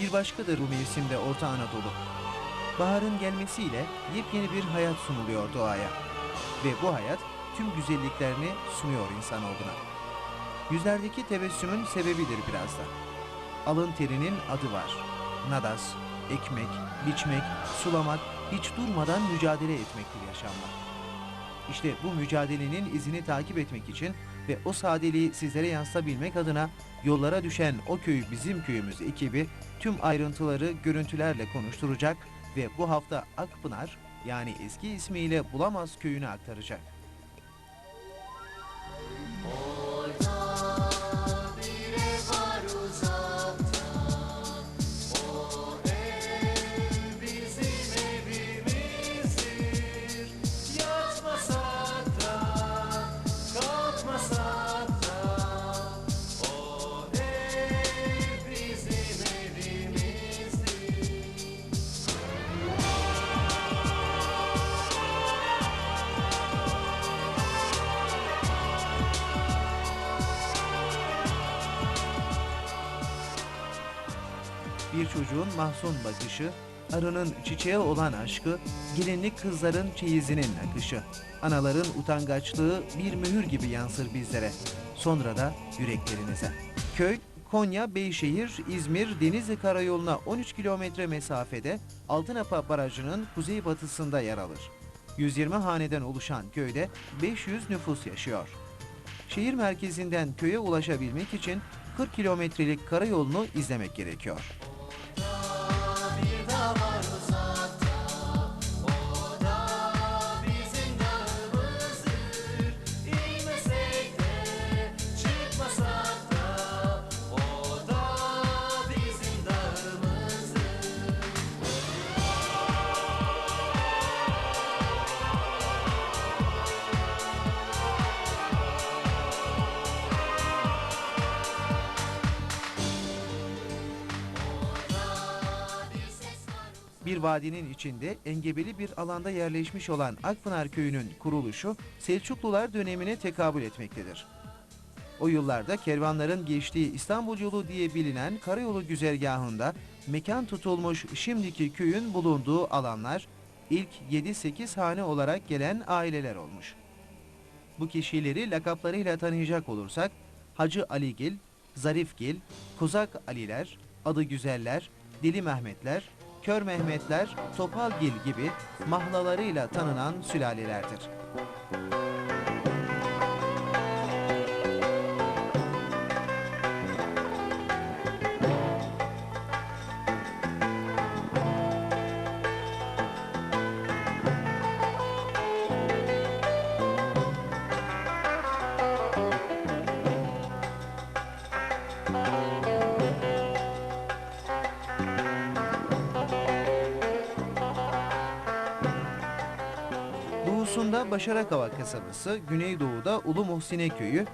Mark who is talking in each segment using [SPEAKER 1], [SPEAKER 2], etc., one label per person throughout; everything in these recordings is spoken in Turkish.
[SPEAKER 1] Bir başkadır bu mevsimde Orta Anadolu. Baharın gelmesiyle yepyeni bir hayat sunuluyor doğaya. Ve bu hayat tüm güzelliklerini sunuyor insanoğluna. Yüzlerdeki tebessümün sebebidir biraz da. Alın terinin adı var. Nadas, ekmek, biçmek, sulamak, hiç durmadan mücadele etmektir yaşamlar. İşte bu mücadelenin izini takip etmek için ve o sadeliği sizlere yansıtabilmek adına yollara düşen o köy bizim köyümüz ekibi tüm ayrıntıları görüntülerle konuşturacak ve bu hafta Akpınar yani eski ismiyle Bulamaz köyünü aktaracak. Mahzun bakışı, arının çiçeğe olan aşkı, gelinlik kızların çeyizinin akışı. Anaların utangaçlığı bir mühür gibi yansır bizlere. Sonra da yüreklerinize. Köy, Konya, Beyşehir, İzmir, Denizli Karayolu'na 13 kilometre mesafede Altınapa Barajı'nın kuzeybatısında yer alır. 120 haneden oluşan köyde 500 nüfus yaşıyor. Şehir merkezinden köye ulaşabilmek için 40 kilometrelik karayolunu izlemek gerekiyor. Bir vadinin içinde engebeli bir alanda yerleşmiş olan Akpınar Köyü'nün kuruluşu Selçuklular dönemine tekabül etmektedir. O yıllarda kervanların geçtiği İstanbul yolu diye bilinen karayolu güzergahında mekan tutulmuş şimdiki köyün bulunduğu alanlar ilk 7-8 hane olarak gelen aileler olmuş. Bu kişileri lakaplarıyla tanıyacak olursak Hacı Aligil, Zarifgil, Kozak Aliler, Adı Güzeller, Deli Mehmetler, Kör Mehmetler, Topalgil gibi mahlalarıyla tanınan sülalelerdir. Doğusunda Başarakava kasabası, güneydoğuda Ulu Muhsine köyü,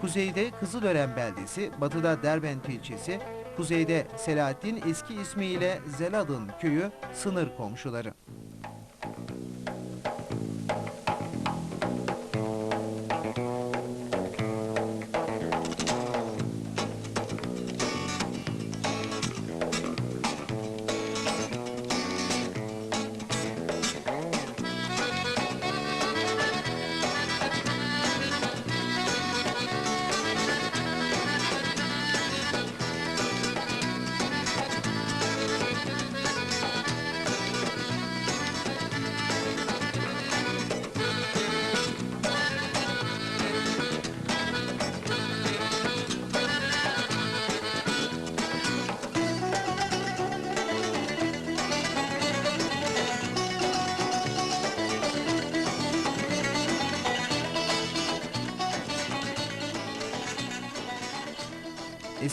[SPEAKER 1] kuzeyde Kızılören beldesi, batıda Derbent ilçesi, kuzeyde Selahattin eski ismiyle Zeladın köyü sınır komşuları.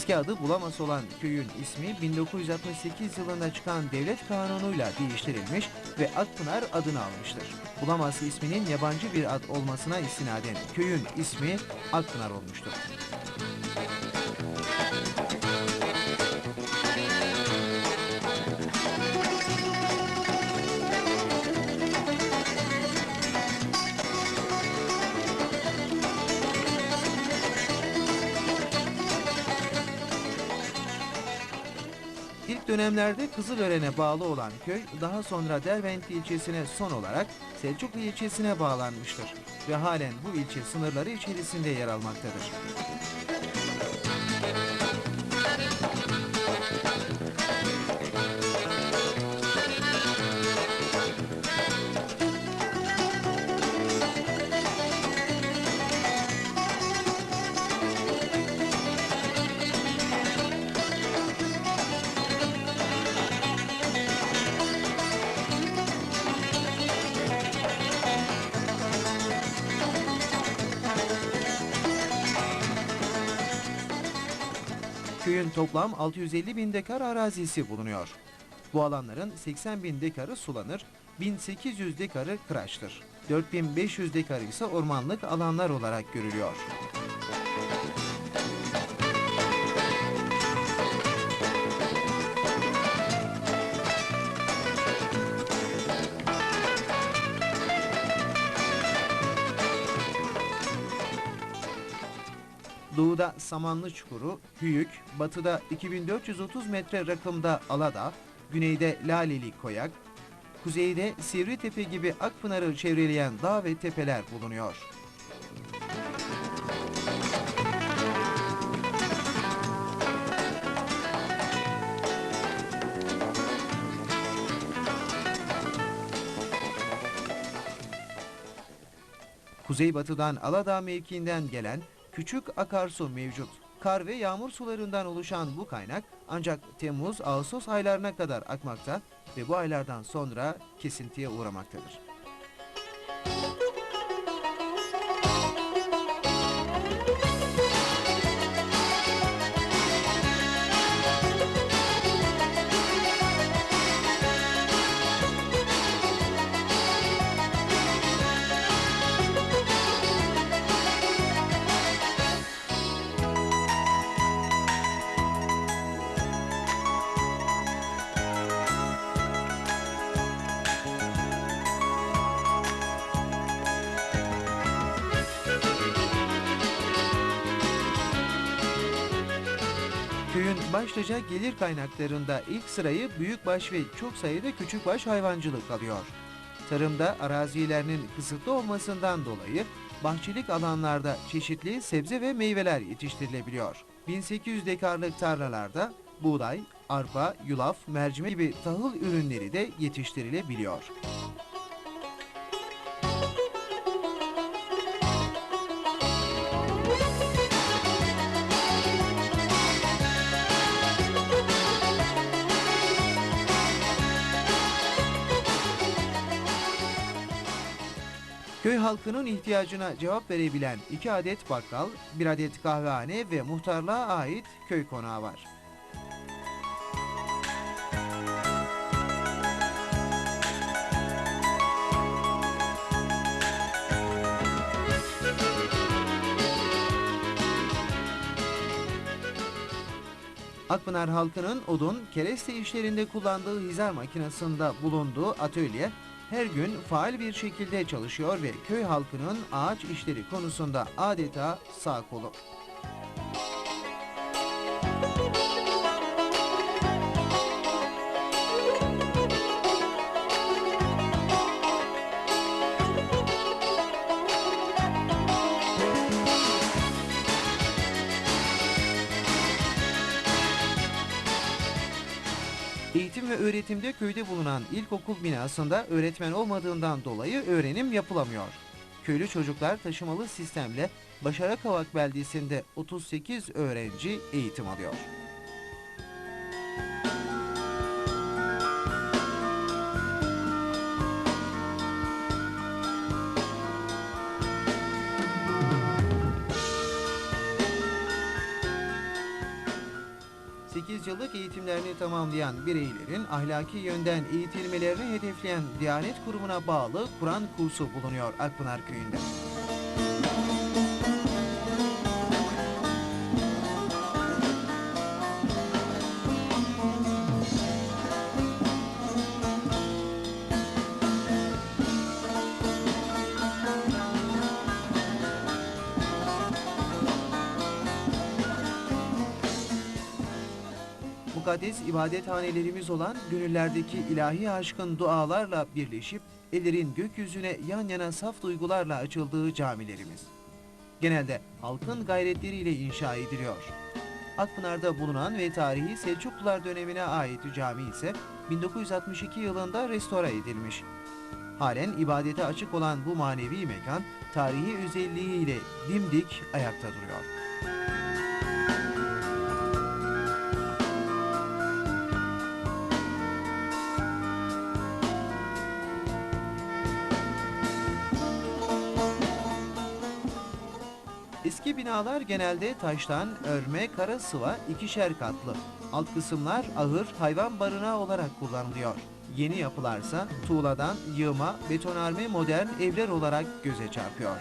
[SPEAKER 1] Eski adı Bulamaz olan köyün ismi 1968 yılında çıkan devlet kanunuyla değiştirilmiş ve Akpınar adını almıştır. Bulamaz isminin yabancı bir ad olmasına istinaden köyün ismi Akpınar olmuştur. İlk dönemlerde Kızılören'e bağlı olan köy daha sonra Dervent ilçesine son olarak Selçuklu ilçesine bağlanmıştır ve halen bu ilçe sınırları içerisinde yer almaktadır. Köyün toplam 650 bin dekar arazisi bulunuyor. Bu alanların 80 bin dekarı sulanır, 1800 dekarı kıraçtır. 4500 dekarı ise ormanlık alanlar olarak görülüyor. Doğuda Samanlı Çukuru, Hüyük, batıda 2430 metre rakımda Aladağ, güneyde Laleli Koyak, kuzeyde Sivritepe gibi Akpınar'ı çevreleyen dağ ve tepeler bulunuyor. Kuzeybatıdan Aladağ mevkiinden gelen küçük akarsu mevcut. Kar ve yağmur sularından oluşan bu kaynak ancak Temmuz-Ağustos aylarına kadar akmakta ve bu aylardan sonra kesintiye uğramaktadır. Başlıca gelir kaynaklarında ilk sırayı büyükbaş ve çok sayıda küçükbaş hayvancılık alıyor. Tarımda arazilerinin kısıtlı olmasından dolayı bahçelik alanlarda çeşitli sebze ve meyveler yetiştirilebiliyor. 1800 dekarlık tarlalarda buğday, arpa, yulaf, mercimek gibi tahıl ürünleri de yetiştirilebiliyor. Köy halkının ihtiyacına cevap verebilen iki adet bakkal, bir adet kahvehane ve muhtarlığa ait köy konağı var. Akpınar halkının odun, kereste işlerinde kullandığı hizar makinesinde bulunduğu atölye her gün faal bir şekilde çalışıyor ve köy halkının ağaç işleri konusunda adeta sağ kolu. Öğretimde köyde bulunan ilkokul binasında öğretmen olmadığından dolayı öğrenim yapılamıyor. Köylü çocuklar taşımalı sistemle Başarakavak beldesinde 38 öğrenci eğitim alıyor. Sekiz yıllık eğitimlerini tamamlayan bireylerin ahlaki yönden eğitilmelerini hedefleyen Diyanet Kurumu'na bağlı Kur'an kursu bulunuyor Akpınar Köyü'nde. Mukaddes ibadethanelerimiz olan gönüllerdeki ilahi aşkın dualarla birleşip ellerin gökyüzüne yan yana saf duygularla açıldığı camilerimiz. Genelde halkın gayretleriyle inşa ediliyor. Akpınar'da bulunan ve tarihi Selçuklular dönemine ait cami ise 1962 yılında restore edilmiş. Halen ibadete açık olan bu manevi mekan tarihi özelliğiyle dimdik ayakta duruyor. Binalar genelde taştan, örme, kara sıva, ikişer katlı. Alt kısımlar ahır, hayvan barınağı olarak kullanılıyor. Yeni yapılarsa tuğladan yığma, betonarme modern evler olarak göze çarpıyor.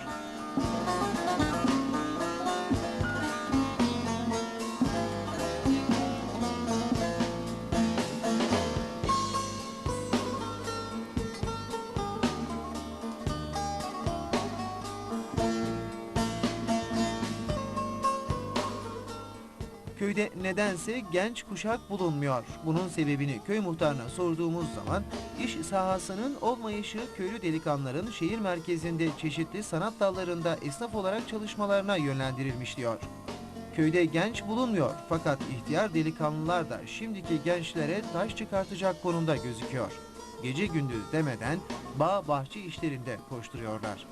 [SPEAKER 1] Köyde nedense genç kuşak bulunmuyor. Bunun sebebini köy muhtarına sorduğumuz zaman iş sahasının olmayışı köylü delikanlıların şehir merkezinde çeşitli sanat dallarında esnaf olarak çalışmalarına yönlendirilmiş diyor. Köyde genç bulunmuyor fakat ihtiyar delikanlılar da şimdiki gençlere taş çıkartacak konumda gözüküyor. Gece gündüz demeden bağ bahçe işlerinde koşturuyorlar.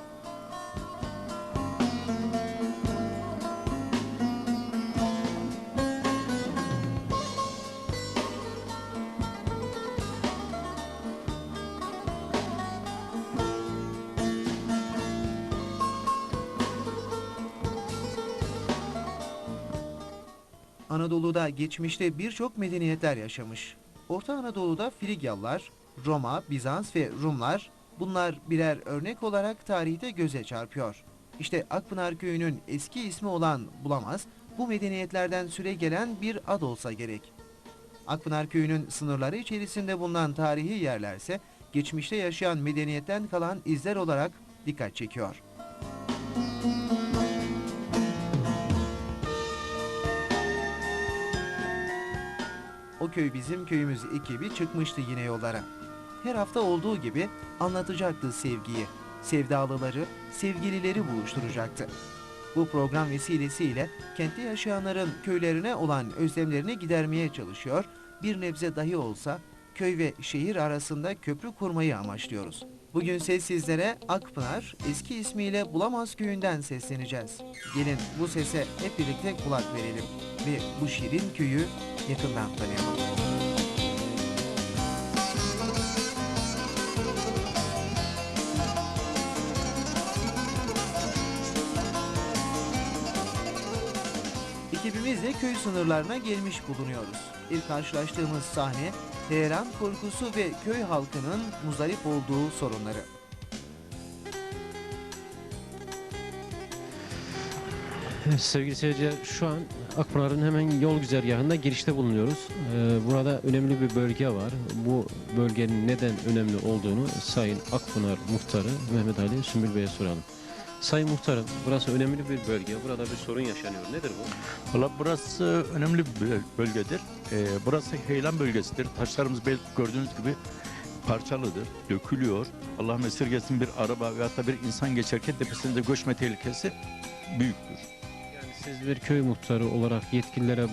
[SPEAKER 1] Anadolu'da geçmişte birçok medeniyetler yaşamış. Orta Anadolu'da Frigyalılar, Roma, Bizans ve Rumlar bunlar birer örnek olarak tarihte göze çarpıyor. İşte Akpınar köyünün eski ismi olan Bulamaz bu medeniyetlerden süre gelen bir ad olsa gerek. Akpınar köyünün sınırları içerisinde bulunan tarihi yerlerse geçmişte yaşayan medeniyetten kalan izler olarak dikkat çekiyor. O köy bizim köyümüz ekibi çıkmıştı yine yollara. Her hafta olduğu gibi anlatacaktı sevgiyi, sevdalıları, sevgilileri buluşturacaktı. Bu program vesilesiyle kentte yaşayanların köylerine olan özlemlerini gidermeye çalışıyor, bir nebze dahi olsa köy ve şehir arasında köprü kurmayı amaçlıyoruz. Bugün sizlere Akpınar, eski ismiyle Bulamaz köyünden sesleneceğiz. Gelin bu sese hep birlikte kulak verelim ve bu şirin köyü yakından tanıyalım. Ekibimizle köy sınırlarına gelmiş bulunuyoruz. İlk karşılaştığımız sahne, heyelan korkusu ve köy halkının muzdarip olduğu sorunları.
[SPEAKER 2] Sevgili seyirciler şu an Akpınar'ın hemen yol güzergahında girişte bulunuyoruz. Ee, burada önemli bir bölge var. Bu bölgenin neden önemli olduğunu Sayın Akpınar Muhtarı Mehmet Ali Sümbül Bey'e soralım. Sayın Muhtarım burası önemli bir bölge. Burada bir sorun yaşanıyor. Nedir bu?
[SPEAKER 3] Valla burası önemli bir böl- bölgedir. Ee, burası heyelan bölgesidir. Taşlarımız belki gördüğünüz gibi parçalıdır, dökülüyor. Allah mesirgesin bir araba veyahut da bir insan geçerken tepesinde göçme tehlikesi büyüktür.
[SPEAKER 2] Yani siz bir köy muhtarı olarak yetkililere